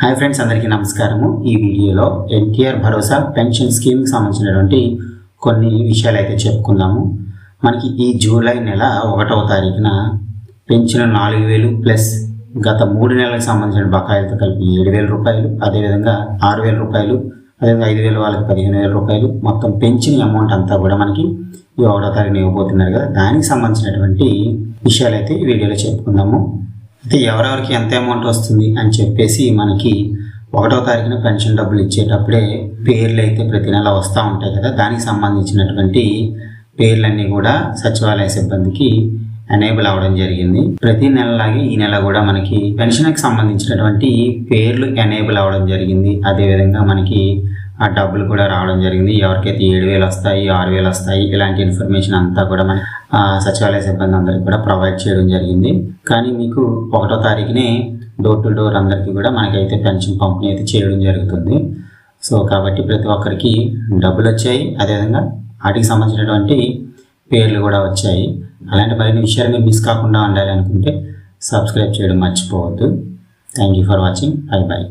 Hi friends అందరికీ నమస్కారము. ఈ వీడియోలో ఎన్టీఆర్ భరోసా పెన్షన్ స్కీమ్కి సంబంధించినటువంటి కొన్ని విషయాలు అయితే చెప్పుకుందాము. మనకి ఈ జూలై నెల ఒకటవ తారీఖున పెన్షన్ నాలుగు వేలు ప్లస్ గత మూడు నెలలకు సంబంధించిన బకాయిలతో కలిపి ఏడు వేల రూపాయలు అదేవిధంగా ఆరు వేల రూపాయలు అదేవిధంగా ఐదు వేల వాళ్ళకి పదిహేను వేల రూపాయలు. మొత్తం పెన్షన్ అమౌంట్ అంతా కూడా మనకి ఈ ఒకటో తారీఖున ఇవ్వబోతున్నారు కదా. దానికి సంబంధించినటువంటి విషయాలు అయితే ఈ వీడియోలో చెప్పుకుందాము. అయితే ఎవరెవరికి ఎంత అమౌంట్ వస్తుంది అని చెప్పేసి మనకి ఒకటో తారీఖున పెన్షన్ డబ్బులు ఇచ్చేటప్పుడే పేర్లు అయితే ప్రతి నెల వస్తూ ఉంటాయి కదా. దానికి సంబంధించినటువంటి పేర్లన్నీ కూడా సచివాలయ సిబ్బందికి ఎనేబుల్ అవ్వడం జరిగింది. ప్రతి నెలలాగే ఈ నెల కూడా మనకి పెన్షన్కి సంబంధించినటువంటి పేర్లు ఎనేబుల్ అవ్వడం జరిగింది. అదేవిధంగా మనకి ఆ డబ్బులు కూడా రావడం జరిగింది. ఎవరికైతే ఏడు వేలు వస్తాయి ఆరు వేలు వస్తాయి ఇలాంటి ఇన్ఫర్మేషన్ అంతా కూడా మన సచివాలయ సిబ్బంది అందరికి కూడా ప్రొవైడ్ చేయడం జరిగింది. కానీ మీకు ఒకటో తారీఖునే డోర్ టు డోర్ అందరికీ కూడా మనకైతే పెన్షన్ పంపిణీ అయితే చేయడం జరుగుతుంది. సో కాబట్టి ప్రతి ఒక్కరికి డబ్బులు వచ్చాయి. అదేవిధంగా వాటికి సంబంధించినటువంటి పేర్లు కూడా వచ్చాయి. అలాంటి మరిన్ని విషయాలు మీరు మిస్ కాకుండా ఉండాలి అనుకుంటే సబ్స్క్రైబ్ చేయడం మర్చిపోవద్దు. Thank you for watching. Bye bye